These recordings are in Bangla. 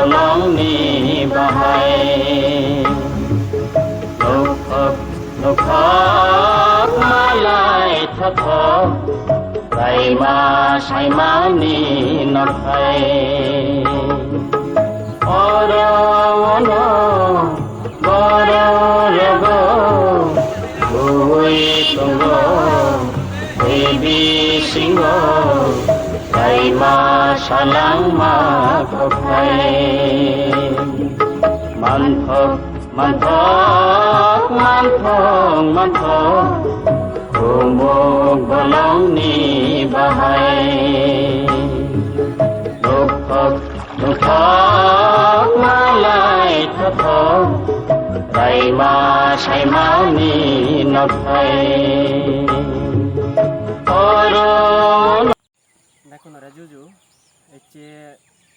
কলমে বহায়। লোকক লোকক মালাই থক সাইমা সাইমানি নখায় অরণ বর রব ভুই তুঙ্গ, দেবী সিংহ singo Tay ma salang ma kokai Manthok manthok manthok manthok Kumog balong ni bahay Dukhok dukhok malay হচ্ছে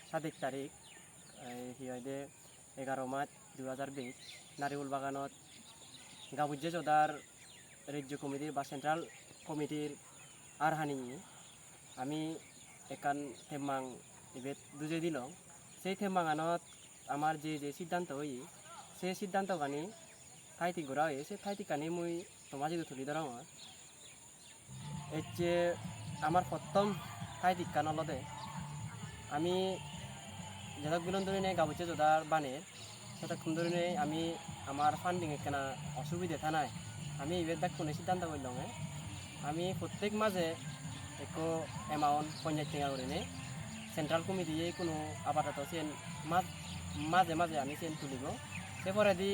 সাদিক তারিখ কি হয় যে এগারো মার্চ দু হাজার বিশ, নারিউল বাগানত গাবুজ্জে জদার রাজ্য কমিটির বা সেন্ট্রাল কমিটির আরহানি। আমি একান থেমাং ইবেত দুজে দিল। সেই থেমাঙানত আমার যে যে সিদ্ধান্ত হই সেই সিদ্ধান্ত কানি ঠাইতি ঘোরা হয়ে সেই ঠাইতি কানি মুই তোমার যদি তুলি ধরা হচ্ছে আমার প্রথম ঠাই দীক্ষা নলদে আমি ধরে নেই গাবুচে যোদার বানে ধরে নেই আমি আমার ফান্ডিং কেনা অসুবিধা থানায় আমি এবার দেখ কোনো সিদ্ধান্ত করলাম আমি প্রত্যেক মাঝে একো এমাউন্ট পঞ্চায়েত টেঙা করে নে। সেন্ট্রাল কমিটি কোনো আপাতত সেন মাঝে মাঝে আমি সেন তুলিব সে পরে দি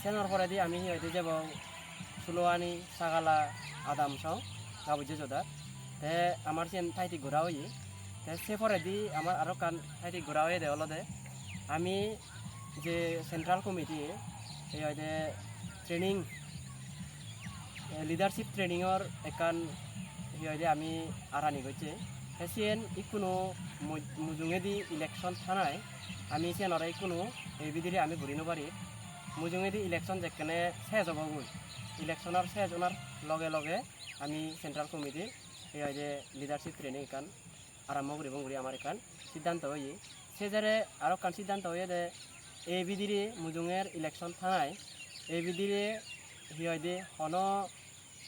সেনের পরে দি আমি হয়তো যাব সুলোয়ানি সাগালা আদাম সং গাবুজে যোদা তে আমার সেন ঠাইটি ঘোরা হই তে সে পরে দি আমার আরও কান ঠাইটি ঘোরা হয়ে দে আমি যে সেন্ট্রাল কমিটি এই যে ট্রেনিং লিডারশিপ ট্রেনিংর একান যে আমি আরানি করছে সেন ইকুনো মুজুঙেদি ইলেকশন থানায় আমি সেনর ইকুনো এই বিদিরে আমি ঘুরিনো পারি মুজুঙেদি ইলেকশন যেখানে শেষ হব গৈ। ইলেকশনের শেষ ওনার লগে লগে আমি সেন্ট্রাল কমিটির এই যে লিডারশিপ ট্রেনিং এখান, আরম্ভ করি আমার এখান। সিদ্ধান্ত হয়ে সে যারে আরও কান সিদ্ধান্ত হয়ে দে এই বিদিরে মুজুঙের ইলেকশন থানায় এই বিদিরে হি হয় দে হন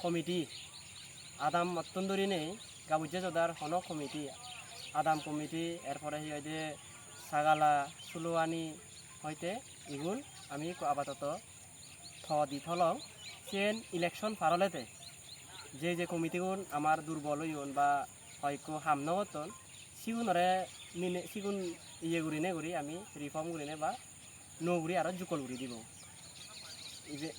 কমিটি, আদাম অত্যন্তরি নেই গাবুজে জদার হন কমিটি, আদাম কমিটি, এরপরে হয় দে সাগালা, সুলোয়ানি হইতে ইগুন আমি আপাতত থ দি থলং। সেন ইলেকশন ফারলেতে যে যে কমিটিগুন আমার দুর্বল হইন বা হয়তো হাম নহতন সিগুনরে মিনে সিগুন ইয়ে গুরিনে গুরি আমি রিফর্ম গুরিনে বা ন গুরি আর জুকল গুরি দিব। এই যে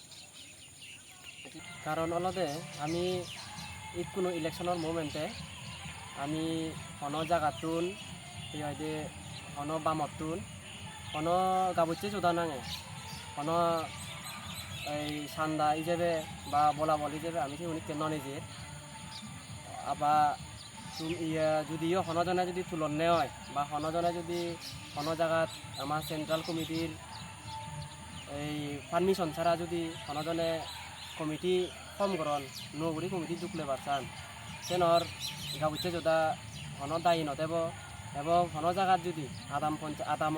কারণ অলদে আমি ই কোনো ইলেকশনের মুভমেন্টে আমি হন জাগাতুন এই হয় যে হন বামতুন হন গাবুচ্ছে চোদা নাঙে, হন এই সান্দা হিসেবে বা বলা বল হিসেবে আমি সেই কেন নিজের বা ইয়ে যদিও হনজনে যদি তুলনে হয় বা হনজনে যদি হন জায়গাত আমার সেন্ট্রাল কমিটির এই পারমিশন ছাড়া যদি হনজনে কমিটি কম করন নগুড়ি কমিটি ঢুকলে পারছান সেনর গাবুচ্ছে যোদা হন দায়ী নদেব, এবং হন জায়গাত যদি আদাম পঞ্চায়েত আদাম